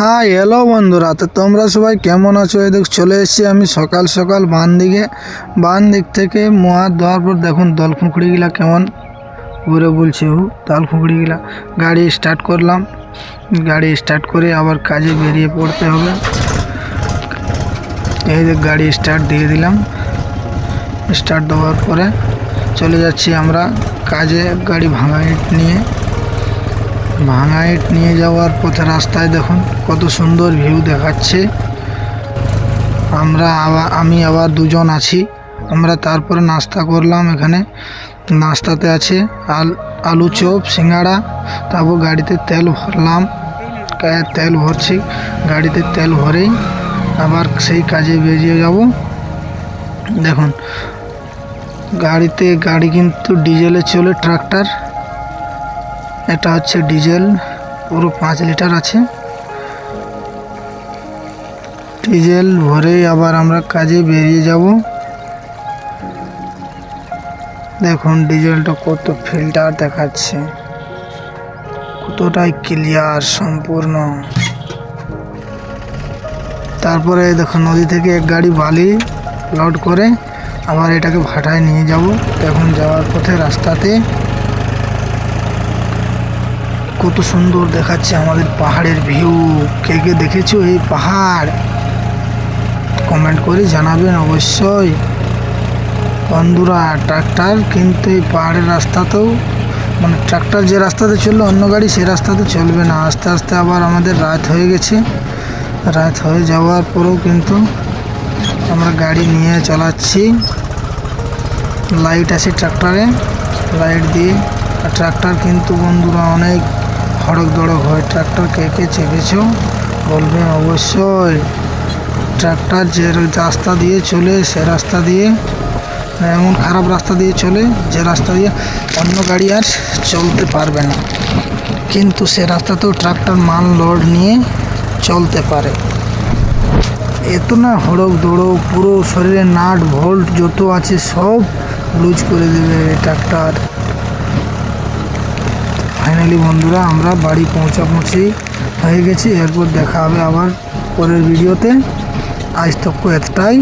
হ্যাঁ হ্যালো বন্ধুরা। তো তোমরা সবাই কেমন আছো? এই চলে এসেছি আমি সকাল সকাল বান দিকে। বান দিক থেকে মোয়ার দেওয়ার পর দেখুন দল খুঁকড়িগুলা কেমন ঘুরে বলছে হু দল খুঁকড়িগুলা। গাড়ি স্টার্ট করলাম। গাড়ি স্টার্ট করে আবার কাজে বেরিয়ে পড়তে হবে। এই দেখ গাড়ি স্টার্ট দিয়ে দিলাম। স্টার্ট দেওয়ার পরে চলে যাচ্ছি আমরা কাজে, গাড়ি ভাঙা নিয়ে। ভাঙা ইট নিয়ে যাওয়ার পথে রাস্তায় দেখুন, কত সুন্দর ভিউ দেখাচ্ছে। আমরা আবার, আমি আবার দুজন আছি। আমরা তারপরে নাস্তা করলাম এখানে। নাস্তাতে আছে আল চপ, সিঙ্গাড়া, তারপর গাড়িতে তেল ভরলাম। তেল ভরছি, গাড়িতে তেল ভরেই আবার সেই কাজে বেরিয়ে যাব। দেখুন, গাড়িতে গাড়ি কিন্তু ডিজেলে চলে, ট্রাক্টর। এটা হচ্ছে ডিজেল, পুরো পাঁচ লিটার আছে। ডিজেল ভরে আবার আমরা কাজে বেরিয়ে যাব। দেখুন, ডিজেলটা কত ফিল্টার দেখাচ্ছে। কতটাই ক্লিয়ার, সম্পূর্ণ। তারপরে দেখুন, নদী থেকে এক গাড়ি বালি লোড করে আবার এটাকে ভাটায় নিয়ে যাব। এখন যাওয়ার পথে রাস্তাতে কত সুন্দর দেখাচ্ছে আমাদের পাহাড়ের ভিউ কে কে দেখেছ এই পাহাড়? কমেন্ট করে জানাবেন অবশ্যই। বন্ধুরা ট্রাক্টর কিন্তু এই পাহাড়ের রাস্তাতেও মানে ট্রাক্টর যে রাস্তাতে চলল, অন্য গাড়ি সে রাস্তাতে চলবে না। আস্তে আস্তে আবার আমাদের রাত হয়ে গেছে। রাত হয়ে যাওয়ার পরেও কিন্তু আমরা গাড়ি নিয়ে চালাচ্ছি। লাইট আছে ট্রাক্টরে লাইট দিয়ে। আর ট্রাক্টর কিন্তু বন্ধুরা অনেক হড়ক দড়ক হয় ট্রাক্টর কে কে চেপেছ? বলবে, অবশ্যই। ট্রাক্টর যে রাস্তা দিয়ে চলে, সে রাস্তা দিয়ে এমন খারাপ রাস্তা দিয়ে চলে, যে রাস্তা দিয়ে অন্য গাড়ি আর চলতে পারবে না। কিন্তু সে রাস্তাতেও ট্রাক্টর মাল লোড নিয়ে চলতে পারে। এত না হড়ক দৌড়ক পুরো শরীরে নাট, ভোল্ট যত আছে সব লুজ করে দেবে ট্রাক্টর ফাইনালি বন্ধুরা, আমরা বাড়ি পৌঁছা পৌঁছি হয়ে গেছি। এরপর দেখা হবে আবার পরের ভিডিওতে। আজ তক এতটাই।